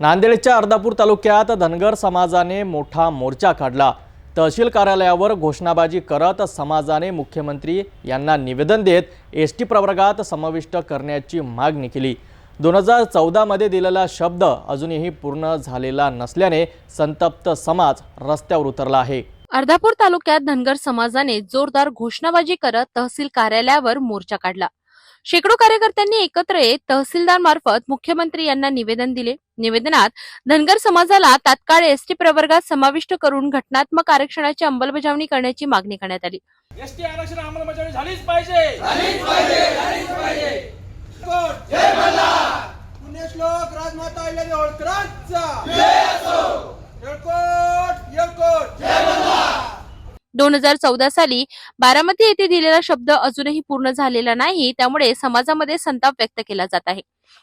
नांदेडच्या अर्धापूर तालुक्यात धनगर समाजाने मोठा मोर्चा काढला. तहसील कार्यालयावर घोषणाबाजी करत समाजाने मुख्यमंत्री यांना निवेदन देत एस टी प्रवर्गात समाविष्ट करण्याची मागणी केली. दोन हजार चौदामध्ये दिलेला शब्द अजूनही पूर्ण झालेला नसल्याने संतप्त समाज रस्त्यावर उतरला आहे. अर्धापूर तालुक्यात धनगर समाजाने जोरदार घोषणाबाजी करत तहसील कार्यालयावर मोर्चा काढला. शेकडो कार्यकर्त्यांनी एकत्र येत तहसीलदार मार्फत मुख्यमंत्री यांना निवेदन दिले. निवेदनात धनगर समाजाला तात्काळ एसटी प्रवर्गात समाविष्ट करून घटनात्मक आरक्षणाची अंमलबजावणी करण्याची मागणी करण्यात आली. एसटी आरक्षण अंमलबजावणी झालीच पाहिजे. झालीच पाहिजे झालीच पाहिजे. जय राजमाता अहिल्यादेवी होळकरांचा येळकोट येळकोट. दोन हजार चौदा साली बारामती येथे दिलेला शब्द अजूनही पूर्ण झालेला नाही त्यामुळे समाजामध्ये संताप व्यक्त केला जात आहे.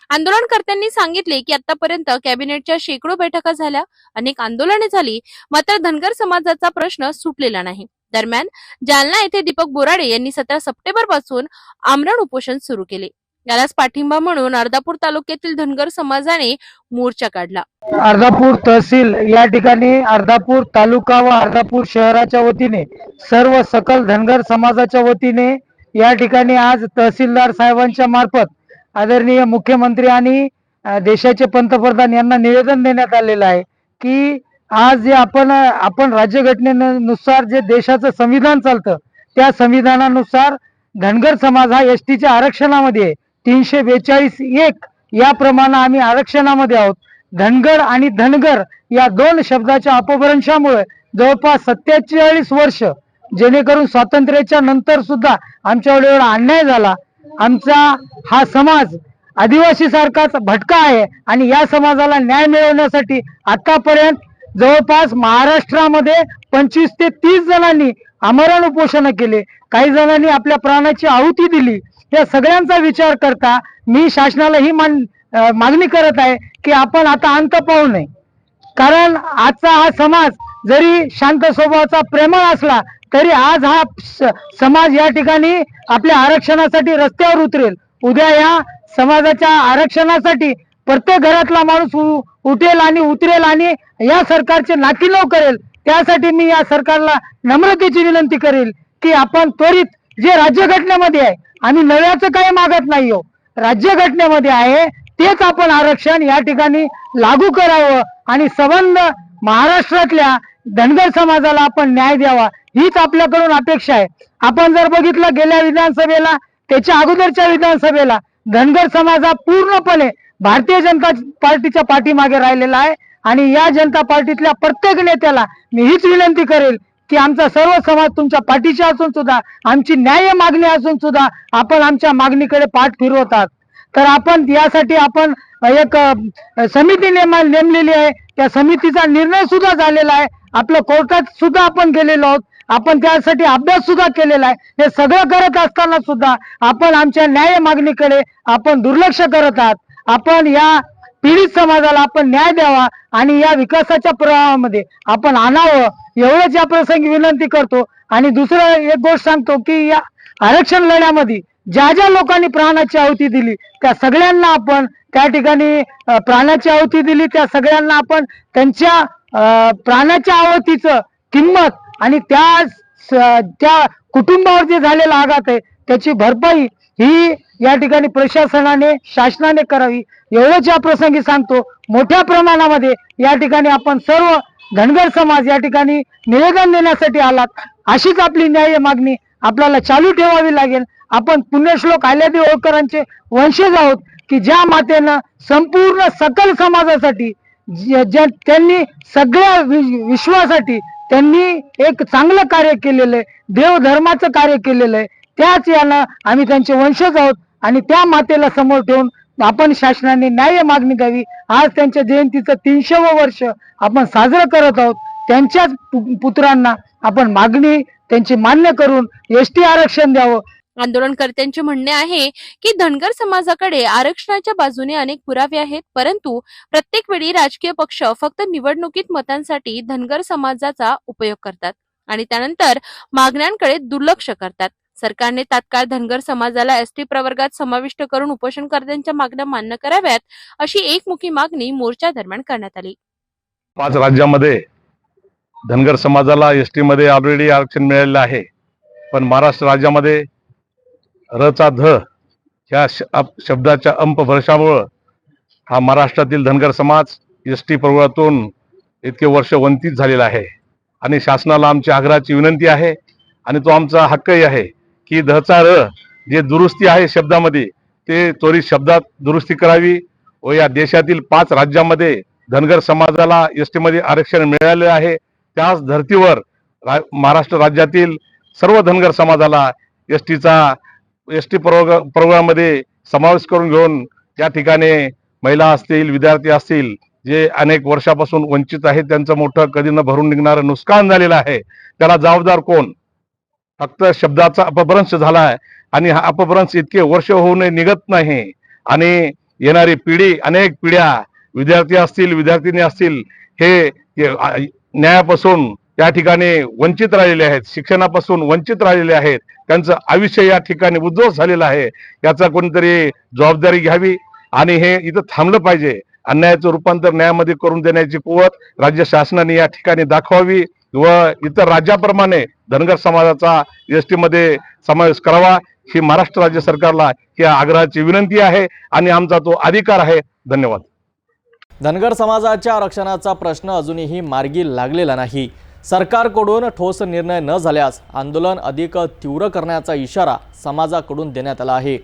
आंदोलनकर्त्यांनी सांगितले की आतापर्यंत कॅबिनेटच्या शेकडो बैठका झाल्या अनेक आंदोलने झाली मात्र धनगर समाजाचा प्रश्न सुटलेला नाही. दरम्यान जालना येथे दीपक बोराडे यांनी सतरा सप्टेंबरपासून आमरण उपोषण सुरू केले. यालाच पाठिंबा म्हणून अर्धापूर तालुक्यातील धनगर समाजाने मोर्चा काढला. अर्धापूर तहसील या ठिकाणी अर्धापूर तालुका व अर्धापूर शहराच्या वतीने सर्व सकल धनगर समाजाच्या वतीने या ठिकाणी आज तहसीलदार साहेबांच्या मार्फत आदरणीय मुख्यमंत्री आणि देशाचे पंतप्रधान यांना निवेदन देण्यात आलेलं आहे की आज जे आपण आपण राज्यघटनेनुसार जे देशाचं संविधान चालतं त्या संविधानानुसार धनगर समाज हा एस टीच्या आरक्षणामध्ये आहे. तीनशे बेचाळीस एक याप्रमाणे आम्ही आरक्षणामध्ये आहोत. धनगर आणि धनगर या दोन शब्दाच्या अपभ्रंशामुळे जवळपास सत्तेचाळीस वर्ष जेणेकरून स्वातंत्र्याच्या नंतर सुद्धा आमच्यावर एवढा अन्याय झाला. आमचा हा समाज आदिवासी सारखाच भटका आहे आणि या समाजाला न्याय मिळवण्यासाठी आतापर्यंत जवळपास महाराष्ट्रामध्ये पंचवीस ते तीस जणांनी आमरण उपोषण केले. काही जणांनी आपल्या प्राणाची आहुती दिली. या सगळ्यांचा विचार करता मी शासनाला ही मान मागणी करत आहे की आपण आता अंत पाहू नये. कारण आजचा हा समाज जरी शांत स्वभावाचा प्रेमळ असला तरी आज हा स- समाज या ठिकाणी आपल्या आरक्षणासाठी रस्त्यावर उतरेल. उद्या या समाजाच्या आरक्षणासाठी प्रत्येक घरातला माणूस उठेल आणि उतरेल आणि या सरकारचे नाकीनव करेल. त्यासाठी मी या सरकारला नम्रतेची विनंती करेल की आपण त्वरित जे राज्यघटनेमध्ये आहे आम्ही नव्याचं काही मागत नाही हो. राज्यघटनेमध्ये आहे तेच आपण आरक्षण या ठिकाणी लागू करावं आणि संबंध महाराष्ट्रातल्या धनगर समाजाला आपण न्याय द्यावा हीच आपल्याकडून अपेक्षा आहे. आपण जर बघितलं गेल्या विधानसभेला त्याच्या अगोदरच्या विधानसभेला धनगर समाज हा पूर्णपणे भारतीय जनता पार्टीच्या पाठीमागे राहिलेला आहे. आणि या जनता पार्टीतल्या प्रत्येक नेत्याला मी हीच विनंती करेल की आमचा सर्व समाज तुमच्या पाठीशी असून सुद्धा आमची न्याय मागणी असून सुद्धा आपण आमच्या मागणीकडे पाठ फिरवतात तर आपण यासाठी आपण एक समिती नेमा नेमलेली आहे. त्या समितीचा निर्णय सुद्धा झालेला आहे. आपलं कोर्टात सुद्धा आपण गेलेलो आहोत. आपण त्यासाठी अभ्यास सुद्धा केलेला आहे. हे सगळं करत असताना सुद्धा आपण आमच्या न्याय मागणीकडे आपण दुर्लक्ष करत आहात. आपण या पीडित समाजाला आपण न्याय द्यावा आणि या विकासाच्या प्रवाहामध्ये आपण आणावं एवढंच या प्रसंगी विनंती करतो. आणि दुसरं एक गोष्ट सांगतो की या आरक्षण लढ्यामध्ये ज्या ज्या लोकांनी प्राणाची आहुती दिली त्या सगळ्यांना आपण त्या ठिकाणी प्राणाची आहुती दिली त्या सगळ्यांना आपण त्यांच्या प्राणाच्या आहुतीचं किंमत आणि त्या स- त्या कुटुंबावर जे झालेला आघात आहे त्याची भरपाई ही या ठिकाणी प्रशासनाने शासनाने करावी. एवढंच या प्रसंगी सांगतो मोठ्या प्रमाणामध्ये या ठिकाणी आपण सर्व धनगर समाज या ठिकाणी निवेदन देण्यासाठी आलात. अशीच आपली न्याय मागणी आपल्याला चालू ठेवावी लागेल. आपण पुण्यश्लोक आल्यादेव होळकरांचे वंशज आहोत की ज्या मातेनं संपूर्ण सकल समाजासाठी त्यांनी सगळ्या वि- विश्वासाठी त्यांनी एक चांगलं कार्य केलेलं आहे देवधर्माचं कार्य केलेलं आहे. त्याच यानं आम्ही त्यांचे वंशज आहोत आणि त्या मातेला समोर ठेवून आपण शासनाने न्याय मागणी द्यावी आज त्यांच्या जयंतीचं तीनशेव वर्ष आपण साजरं करत आहोत. त्यांच्याच पुत्रांना आपण मागणी त्यांची मान्य करून एस आरक्षण द्यावं. आंदोलनकर्त्यांचे म्हणणे आहे की धनगर समाजाकडे आरक्षणाच्या बाजूने अनेक पुरावे आहेत. परंतु प्रत्येक वेळी राजकीय पक्ष फक्त निवडणुकीत मतांसाठी धनगर समाजाचा उपयोग करतात आणि त्यानंतर मागण्यांकडे दुर्लक्ष करतात. सरकारने तात्काळ धनगर समाजाला एसटी प्रवर्गात समाविष्ट करून उपोषणकर्त्यांच्या मागण्या मान्य कराव्यात अशी एकमुखी मागणी मोर्चा दरम्यान करण्यात आली. पाच राज्यामध्ये धनगर समाजाला एस टीमध्ये ऑलरेडी आरक्षण मिळालेलं आहे. पण महाराष्ट्र राज्यामध्ये रचा ध ह्या श अंप शब्दाच्या हा महाराष्ट्रातील धनगर समाज एस टी प्रवर्गातून इतके वर्ष वंचित झालेला आहे. आणि शासनाला आमची आग्रहाची विनंती आहे आणि तो आमचा हक्कही आहे. की धचा र जे दुरुस्ती आहे शब्दामध्ये ते त्वरित शब्दात दुरुस्ती करावी व या देशातील पाच राज्यामध्ये धनगर समाजाला एस टीमध्ये आरक्षण मिळाले आहे. त्याच धर्तीवर रा महाराष्ट्र राज्यातील सर्व धनगर समाजाला एस टीचा एस टी प्रोग्रा प्रोग्राममध्ये समावेश करून घेऊन त्या ठिकाणी महिला असतील विद्यार्थी असतील जे अनेक वर्षापासून वंचित आहेत त्यांचं मोठं कधी न भरून निघणारं नुकसान झालेलं आहे. त्याला जबाबदार कोण? फक्त शब्दाचा अपभ्रंश झाला आहे. आणि हा अपभ्रंश इतके वर्ष होऊन निघत नाही. आणि येणारी पिढी अनेक पिढ्या विद्यार्थी असतील विद्यार्थिनी असतील हे न्यायापासून या ठिकाणी वंचित राहिलेले आहेत शिक्षणापासून वंचित राहिलेले आहेत. त्यांचं आयुष्य या ठिकाणी उद्ध्वस्त झालेलं आहे. याचा कोणीतरी जबाबदारी घ्यावी. आणि हे इथं थांबलं पाहिजे. अन्यायाचं रूपांतर न्यायामध्ये करून देण्याची कुवत राज्य शासनाने या ठिकाणी दाखवावी. व इतर राज्याप्रमाणे धनगर समाजाचा एसमध्ये समावेश करावा ही महाराष्ट्र राज्य सरकारला ही आग्रहाची विनंती आहे आणि आमचा तो अधिकार आहे. धन्यवाद. धनगर समाजाच्या आरक्षणाचा प्रश्न अजूनही मार्गी लागलेला नाही. सरकारकडून ठोस निर्णय न झाल्यास आंदोलन अधिक तीव्र करण्याचा इशारा समाजाकडून देण्यात आला आहे.